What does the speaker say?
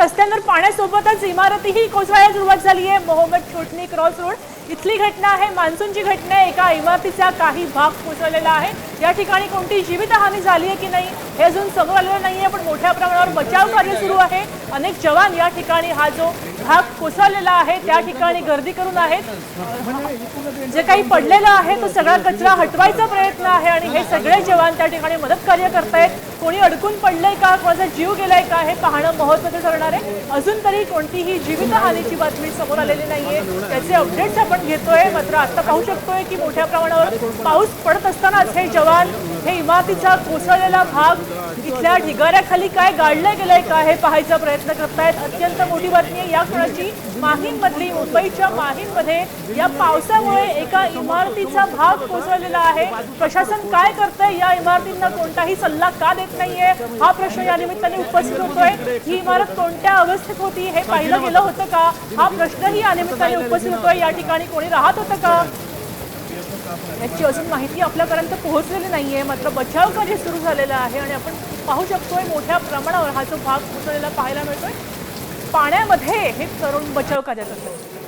रस्त्यांवर पाण्यासोबतच इमारतीही कोसळायला सुरुवात झाली आहे. मोहम्मद छोटणी क्रॉस रोड. इथली घटना आहे. मान्सूनची घटना आहे. एका इमारतीचा काही भाग कोसळलेला आहे. या ठिकाणी कोणती जीवितहानी झाली आहे की नाही हे अजून समोर आलेलं नाही आहे पण मोठ्या प्रमाणावर बचाव कार्य सुरू आहे. अनेक जवान या ठिकाणी हा जो भाग कोसळलेला आहे त्या ठिकाणी गर्दी करून आहेत. जे काही पडलेलं आहे तो सगळा कचरा हटवायचा प्रयत्न आहे आणि हे सगळे जवान त्या ठिकाणी मदत कार्य करतायत. कोणी अडकून पडलंय का कोणाचा जीव गेलाय का हे पाहणं महत्वाचं ठरणार आहे. अजून तरी कोणतीही जीवितहानीची बातमी समोर आलेली नाहीये. त्याचे अपडेट्स आपण घेतोय. मात्र आता पाहू शकतोय की मोठ्या प्रमाणावर पाऊस पडत असतानाच हे जवान हे इमारतीचा कोसळलेला भाग इथल्या ढिगाऱ्याखाली काय गाडलं गेलंय का हे पाहायचा प्रयत्न करतायत. अत्यंत मोठी बातमी आहे. या क्षणाची माहीममधली मुंबईच्या माहीममध्ये. या पावसामुळे एका इमारतीचा भाग कोसळलेला आहे. प्रशासन काय करतंय? या इमारतींना कोणताही सल्ला का देत नाहीये? हा प्रश्न या निमित्ताने उपस्थित होतोय. ही इमारत कोणत्या अवस्थेत होती हे पाहिलं गेलं होतं का? हा प्रश्नही या निमित्ताने उपस्थित होतोय. या ठिकाणी कोणी राहत होतं का? याची अजून माहिती आपल्यापर्यंत पोहोचलेली नाही आहे मात्र बचाव कार्य सुरू झालेलं आहे आणि आपण पाहू शकतोय मोठ्या प्रमाणावर हा जो भाग कोसळलेला पाहायला मिळतोय. पाण्यामध्ये हे तरुण बचाव कार्यात असतात